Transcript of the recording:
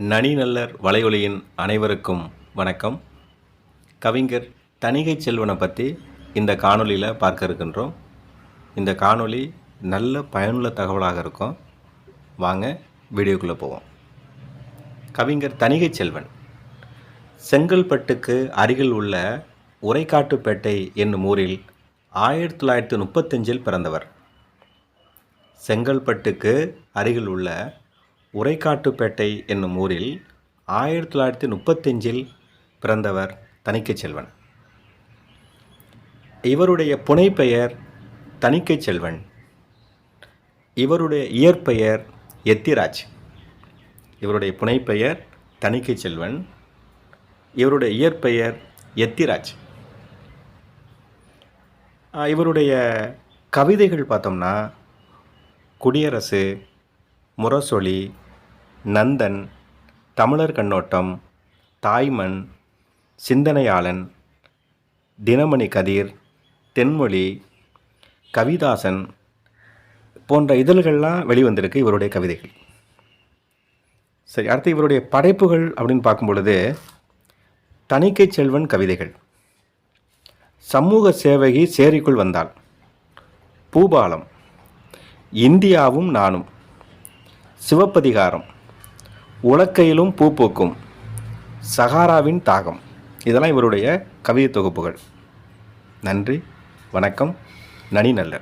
நனிநல்லர் வலையொலியின் அனைவருக்கும் வணக்கம். கவிஞர் தணிகை செல்வனை பற்றி இந்த காணொலியில் பார்க்க இருக்கின்றோம். இந்த காணொலி நல்ல பயனுள்ள தகவலாக இருக்கும். வாங்க வீடியோக்குள்ளே போவோம். கவிஞர் தணிகை செல்வன் செங்கல்பட்டுக்கு அருகில் உள்ள உரைக்காட்டுப்பேட்டை என்னும் ஊரில் ஆயிரத்தி தொள்ளாயிரத்தி முப்பத்தஞ்சில் பிறந்தவர். செங்கல்பட்டுக்கு அருகில் உள்ள உரைக்காட்டுப்பேட்டை என்னும் ஊரில் ஆயிரத்தி தொள்ளாயிரத்தி முப்பத்தஞ்சில் பிறந்தவர் தணிக்கைச்செல்வன். இவருடைய புனைப்பெயர் தணிக்கை செல்வன் இவருடைய இயற்பெயர் எத்திராஜ். இவருடைய புனைப்பெயர் தணிக்கை செல்வன் இவருடைய இயற்பெயர் எத்திராஜ். இவருடைய கவிதைகள் பார்த்தோம்னா குடியரசு முரசொலி நந்தன் தமிழர் கண்ணோட்டம் தாய்மண் சிந்தனையாளன் தினமணி கதிர் தென்மொழி கவிதாசன் போன்ற இதழ்கள்லாம் வெளிவந்திருக்கு இவருடைய கவிதைகள். சரி அடுத்து இவருடைய படைப்புகள் அப்படின்னு பார்க்கும் பொழுது தணிக்கை செல்வன் கவிதைகள். சமூக சேவகி சேரிக்குள் வந்தாள். பூபாலம் இந்தியாவும் நானும். சிவப்பதிகாரம் உலக்கையிலும் பூ பூக்கும். சகாராவின் தாகம். இதெல்லாம் இவருடைய கவிதை தொகுப்புகள். நன்றி வணக்கம் நனி நல்லர்